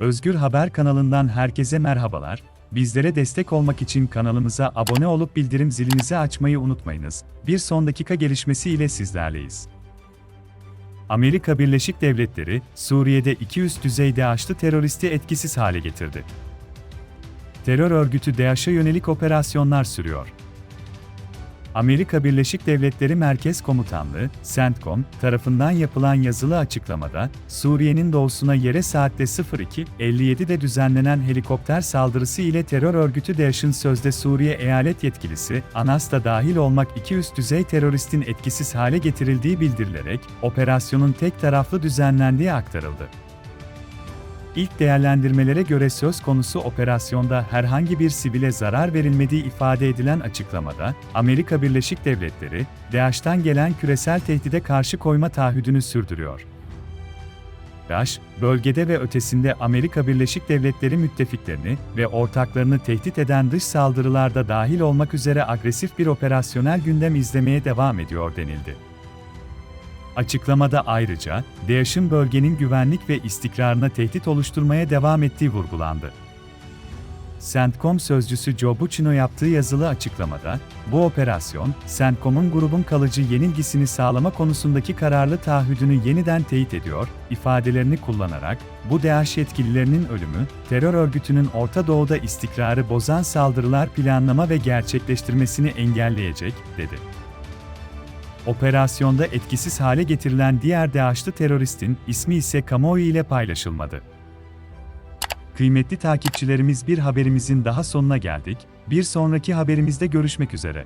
Özgür Haber kanalından herkese merhabalar. Bizlere destek olmak için kanalımıza abone olup bildirim zilinizi açmayı unutmayınız. Bir son dakika gelişmesi ile sizlerleyiz. Amerika Birleşik Devletleri, Suriye'de iki üst düzey DAEŞ'lı teröristi etkisiz hale getirdi. Terör örgütü DAEŞ'e yönelik operasyonlar sürüyor. Amerika Birleşik Devletleri Merkez Komutanlığı, CENTCOM, tarafından yapılan yazılı açıklamada, Suriye'nin doğusuna yere saatte 02.57'de düzenlenen helikopter saldırısı ile terör örgütü DAEŞ'in sözde Suriye eyalet yetkilisi, Anas da dahil olmak iki üst düzey teröristin etkisiz hale getirildiği bildirilerek, operasyonun tek taraflı düzenlendiği aktarıldı. İlk değerlendirmelere göre söz konusu operasyonda herhangi bir sivile zarar verilmediği ifade edilen açıklamada, Amerika Birleşik Devletleri, DAEŞ'ten gelen küresel tehdide karşı koyma taahhüdünü sürdürüyor. DAEŞ, bölgede ve ötesinde Amerika Birleşik Devletleri müttefiklerini ve ortaklarını tehdit eden dış saldırılarda dahil olmak üzere agresif bir operasyonel gündem izlemeye devam ediyor denildi. Açıklamada ayrıca, DAEŞ'in bölgenin güvenlik ve istikrarına tehdit oluşturmaya devam ettiği vurgulandı. CENTCOM sözcüsü Joe Buccino yaptığı yazılı açıklamada, bu operasyon, CENTCOM'un grubun kalıcı yenilgisini sağlama konusundaki kararlı taahhüdünü yeniden teyit ediyor, ifadelerini kullanarak, bu DAEŞ yetkililerinin ölümü, terör örgütünün Orta Doğu'da istikrarı bozan saldırılar planlama ve gerçekleştirmesini engelleyecek, dedi. Operasyonda etkisiz hale getirilen diğer DAEŞ'lı teröristin ismi ise kamuoyu ile paylaşılmadı. Kıymetli takipçilerimiz bir haberimizin daha sonuna geldik. Bir sonraki haberimizde görüşmek üzere.